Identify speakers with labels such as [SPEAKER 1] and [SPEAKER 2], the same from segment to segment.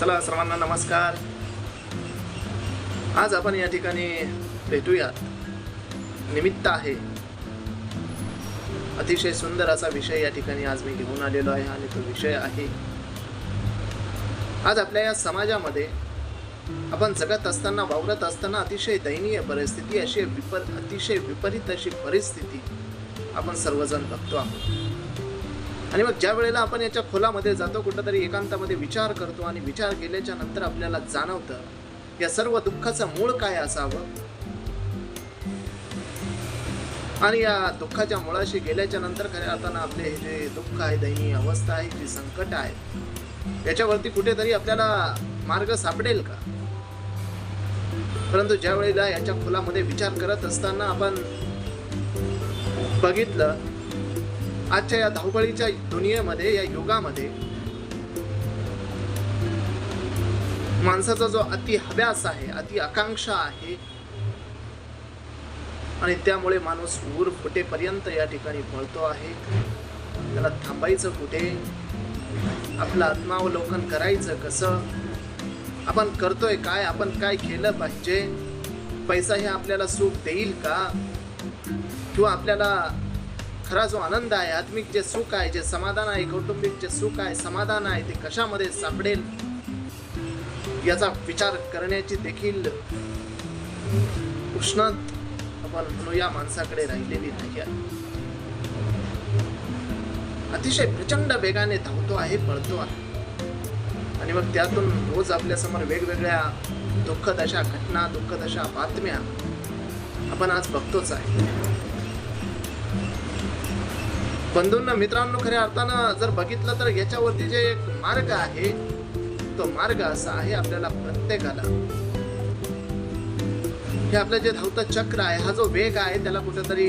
[SPEAKER 1] चला सर्वांना नमस्कार. आज आपण या ठिकाणी भेटूयात. निमित्त आहे. अतिशय सुंदर असा विषय या ठिकाणी आज मी घेऊन आलेलो आहे आणि तो विषय आहे. आज आपल्या या समाजामध्ये आपण जगत असताना वावरत असताना अतिशय दयनीय परिस्थिती अशी विपर अतिशय विपरीत अशी परिस्थिती आपण सर्वजण बघतो आहोत. आणि मग ज्या वेळेला आपण याच्या खोलामध्ये जातो कुठंतरी एकांतामध्ये विचार करतो आणि विचार केल्याच्यानंतर आपल्याला जाणवतं या सर्व दुःखाचं मूळ काय असावं? आणि या दुःखाच्या मुळाशी गेल्याच्यानंतर खऱ्या अर्थानं आपले हे जे दुःख आहे दयनीय अवस्था आहे जी संकट आहे याच्यावरती कुठेतरी आपल्याला मार्ग सापडेल का? परंतु ज्या वेळेला याच्या खोलामध्ये विचार करत असताना आपण बघितलं आजच्या या धावपळीच्या दुनियेमध्ये या युगामध्ये माणसाचा जो अति हव्यास आहे अति आकांक्षा आहे आणि त्यामुळे माणूस ऊर फुटेपर्यंत या ठिकाणी पळतो आहे. त्याला थांबायचं कुठे? आपलं आत्मावलोकन करायचं कसं? आपण करतोय काय? आपण काय केलं पाहिजे? पैसा हे आपल्याला सुख देईल का? किंवा आपल्याला खरा जो आनंद आहे आत्मिक जे सुख आहे जे समाधान आहे कौटुंबिक जे सुख आहे समाधान आहे ते कशामध्ये सापडेल याचा विचार करण्याची देखील उष्णत आपण म्हणू या माणसाकडे राहिलेली नाही आहे. अतिशय प्रचंड वेगाने धावतो आहे पळतो आहे. आणि मग त्यातून रोज आपल्यासमोर वेगवेगळ्या दुःखद अशा घटना दुःखद अशा बातम्या आपण आज बघतोच आहे. बंधूंना मित्रांनो खऱ्या अर्थानं जर बघितलं तर याच्यावरती जे एक मार्ग आहे तो मार्ग असा आहे आपल्याला प्रत्येकाला. हे आपलं जे धावतं चक्र आहे हा जो वेग आहे त्याला कुठेतरी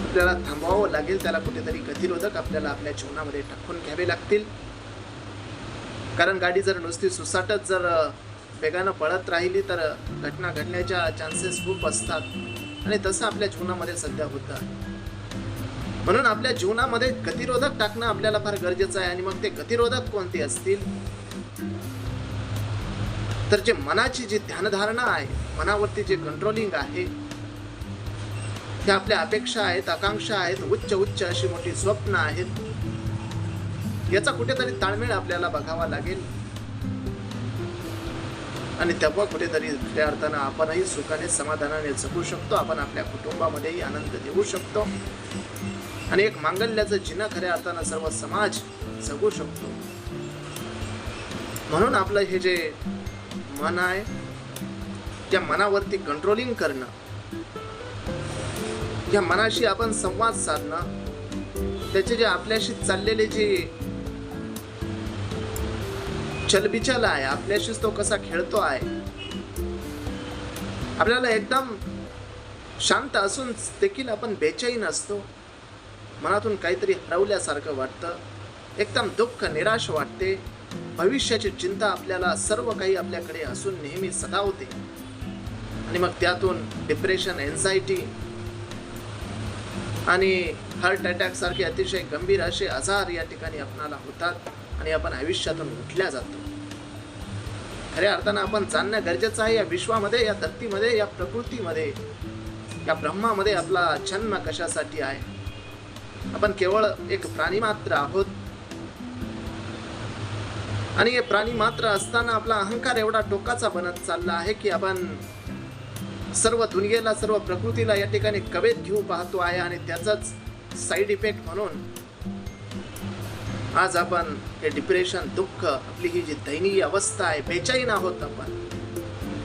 [SPEAKER 1] आपल्याला थांबवावं लागेल त्याला कुठेतरी गतिरोधक आपल्याला आपल्या जीवनामध्ये टाकून घ्यावे लागतील. कारण गाडी जर नुसती सुसाटच जर वेगानं पळत राहिली तर घटना घडण्याच्या चान्सेस खूप असतात. आणि तसं आपल्या जीवनामध्ये सध्या होतं आहे. म्हणून आपल्या जीवनामध्ये गतिरोधक टाकणं आपल्याला फार गरजेचं आहे. आणि मग ते गतिरोधक कोणते असतील? तर जे मनाची जी ध्यानधारणा आहे मनावरती जे कंट्रोलिंग आहे त्या आपल्या अपेक्षा आहेत आकांक्षा आहेत उच्च उच्च अशी मोठी स्वप्न आहेत. याचा कुठेतरी ताळमेळ आपल्याला बघावा लागेल. आणि तेव्हा कुठेतरी त्या अर्थानं आपणही सुखाने समाधानाने जगू शकतो. आपण आपल्या कुटुंबामध्येही आनंद देऊ शकतो. आणि एक मांगल्याचं जिना खऱ्या अर्थानं सर्व समाज जगू शकतो. म्हणून आपलं हे जे मन आहे त्या मनावरती कंट्रोलिंग करणं या मनाशी आपण संवाद साधणं त्याचे जे आपल्याशी चाललेले जे चलबिचल आहे आपल्याशीच तो कसा खेळतो आहे आपल्याला एकदम शांत असून देखील आपण बेचैन असतो. मनातून काहीतरी हरवल्यासारखं वाटतं. एकदम दुःख निराश वाटते. भविष्याची चिंता आपल्याला सर्व काही आपल्याकडे असून नेहमी सतावते. आणि मग त्यातून डिप्रेशन एन्झायटी आणि हार्ट अटॅक सारखे अतिशय गंभीर असे आजार या ठिकाणी आपणाला होतात आणि आपण आयुष्यातून उठल्या जातो. खऱ्या अर्थानं आपण जाणणं गरजेचं आहे या विश्वामध्ये या धरतीमध्ये या प्रकृतीमध्ये या ब्रह्मामध्ये आपला जन्म कशासाठी आहे? आपण केवळ एक प्राणी मात्र आहोत. आणि हे प्राणी मात्र असताना आपला अहंकार एवढा टोकाचा बनत चालला आहे की आपण सर्व दुनियेला सर्व प्रकृतीला या ठिकाणी कवेत घेऊ पाहतो आहे आणि त्याचाच साईड इफेक्ट म्हणून आज आपण हे डिप्रेशन दुःख आपली ही जी दयनीय अवस्था आहे बेचाईन आहोत आपण.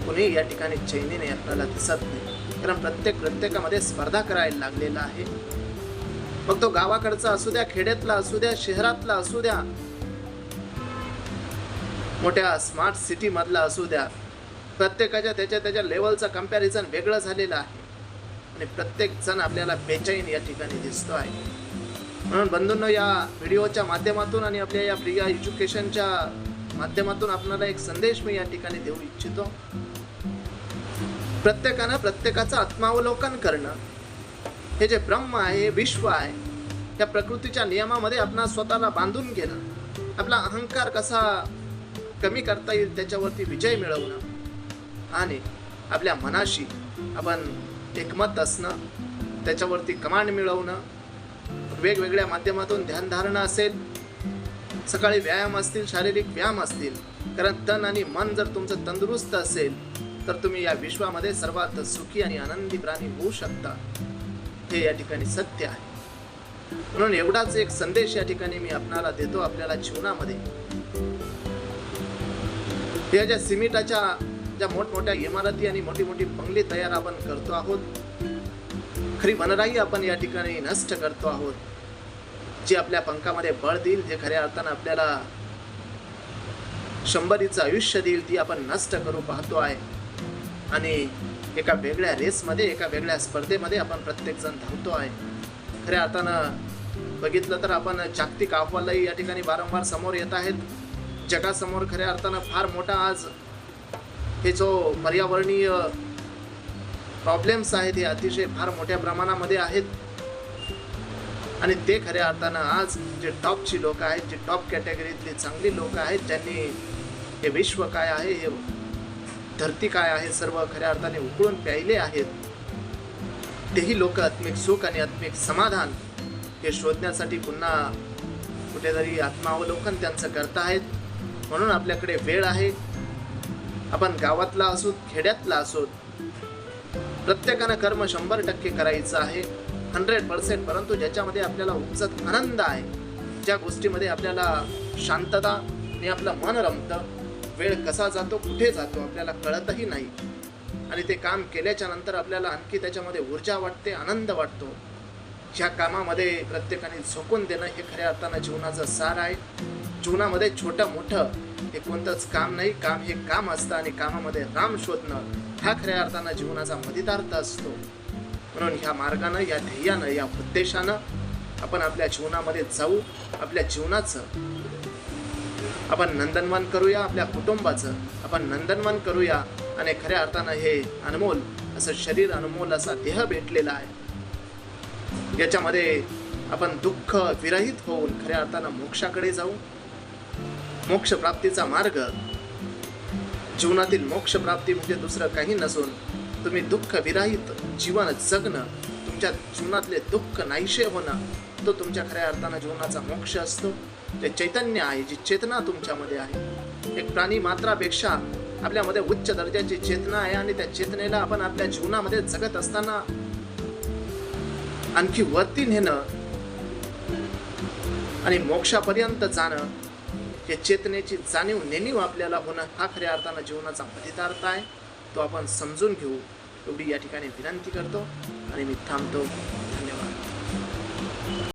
[SPEAKER 1] कुणी या ठिकाणी चैनीने आपल्याला दिसत नाही. कारण प्रत्येक प्रत्येकामध्ये स्पर्धा करायला लागलेला आहे. मग तो गावाकडचा असू द्या खेड्यातला असू द्या शहरातला असू द्या मोठ्या स्मार्ट सिटी मधला असू द्या प्रत्येकाच्या त्याच्या त्याच्या लेवलचं कंपॅरिझन वेगळं झालेलं आहे. आणि प्रत्येक जण आपल्याला बेचैन या ठिकाणी दिसतो आहे. म्हणून बंधूंनो या व्हिडिओच्या माध्यमातून आणि आपल्या या प्रिया एज्युकेशनच्या माध्यमातून आपल्याला एक संदेश मी या ठिकाणी देऊ इच्छितो. प्रत्येकानं प्रत्येकाचं आत्मावलोकन करणं हे जे ब्रह्म आहे हे विश्व आहे त्या प्रकृतीच्या नियमामध्ये आपण स्वतःला बांधून घेणं आपला अहंकार कसा कमी करता येईल त्याच्यावरती विजय मिळवणं आणि आपल्या मनाशी आपण एकमत असणं त्याच्यावरती कमांड मिळवणं वेगवेगळ्या माध्यमातून ध्यानधारणा असेल सकाळी व्यायाम असतील शारीरिक व्यायाम असतील कारण तन आणि मन जर तुमचं तंदुरुस्त असेल तर तुम्ही या विश्वामध्ये सर्वात सुखी आणि आनंदी प्राणी होऊ शकता. हे या ठिकाणी सत्य आहे. म्हणून एवढाच एक संदेश या ठिकाणी मी आपणाला देतो आपल्याला जीवनामध्ये. या ज्या सिमेंटाच्या ज्या मोठमोठ्या इमारती आणि मोठी मोठी बंगली तयार आपण करतो आहोत खरी वनराई आपण या ठिकाणी नष्ट करतो आहोत. जी आपल्या पंखामध्ये बळ देईल जे खऱ्या अर्थानं आपल्याला शंभरीचं आयुष्य देईल ती आपण नष्ट करू पाहतो आहे. आणि एका वेगळ्या रेसमध्ये एका वेगळ्या स्पर्धेमध्ये आपण प्रत्येकजण धावतो आहे. खऱ्या अर्थानं बघितलं तर आपण जागतिक अहवालही या ठिकाणी वारंवार समोर येत आहेत. जगासमोर खऱ्या अर्थानं फार मोठा आज हे जो पर्यावरणीय प्रॉब्लेम्स आहेत हे अतिशय फार मोठ्या प्रमाणामध्ये आहेत. आणि ते खऱ्या अर्थानं आज जे टॉपची लोक आहेत जे टॉप कॅटेगरीतली चांगली लोक आहेत ज्यांनी हे विश्व काय आहे हे धरती काय आहे सर्व खऱ्या अर्थाने उकळून प्यायले आहेत. तेही लोक आत्मिक सुख आणि आत्मिक समाधान हे शोधण्यासाठी पुन्हा कुठेतरी आत्मावलोकन त्यांचं करताहेत. म्हणून आपल्याकडे वेळ आहे. आपण गावातला असोत खेड्यातला असोत प्रत्येकानं कर्म शंभर टक्के करायचं आहे. हंड्रेड पर्सेंट परंतु ज्याच्यामध्ये आपल्याला उपजत आनंद आहे ज्या गोष्टीमध्ये आपल्याला शांतता आणि आपलं मन रमतं वेळ कसा जातो कुठे जातो आपल्याला कळतही नाही. आणि ते काम केल्याच्यानंतर आपल्याला आणखी त्याच्यामध्ये ऊर्जा वाटते आनंद वाटतो. ह्या कामामध्ये प्रत्येकाने झोकून देणं हे खऱ्या अर्थानं जीवनाचं सार आहे. जीवनामध्ये छोटं मोठं हे कोणतंच काम नाही. काम हे काम असतं आणि कामामध्ये राम शोधणं हा खऱ्या अर्थानं जीवनाचा मदितार्थ असतो. म्हणून ह्या मार्गानं या ध्येयानं या उद्देशानं आपण आपल्या जीवनामध्ये जाऊ आपल्या जीवनाचं आपण नंदनवन करूया आपल्या कुटुंबाचं. आपण नंदनवन करूया आणि खऱ्या अर्थानं हे अनमोल असं शरीर अनमोल असा देह भेटलेला आहे. याच्यामध्ये आपण दुःख विरहित होऊन खऱ्या अर्थानं मोक्षाकडे जाऊ. मोक्ष प्राप्तीचा मार्ग. जीवनातील मोक्ष प्राप्ती म्हणजे दुसरं काही नसून तुम्ही दुःख विरहित जीवन जगणं. तुमच्या जीवनातले दुःख नाहीशे होणं तो तुमच्या खऱ्या अर्थानं जीवनाचा मोक्ष असतो. ते चैतन्य आहे जी चेतना तुमच्यामध्ये आहे. एक प्राणी मात्रापेक्षा आपल्यामध्ये उच्च दर्जाची चेतना आहे आणि त्या चेतनेला आपण आपल्या जीवनामध्ये जगत असताना आणखी वरती नेणं आणि मोक्षापर्यंत जाणं हे चेतनेची जाणीव नेणीव आपल्याला होणं हा खऱ्या अर्थानं जीवनाचा फलितार्थ आहे. तो आपण समजून घेऊ. एवढी या ठिकाणी विनंती करतो. आणि मी थांबतो. धन्यवाद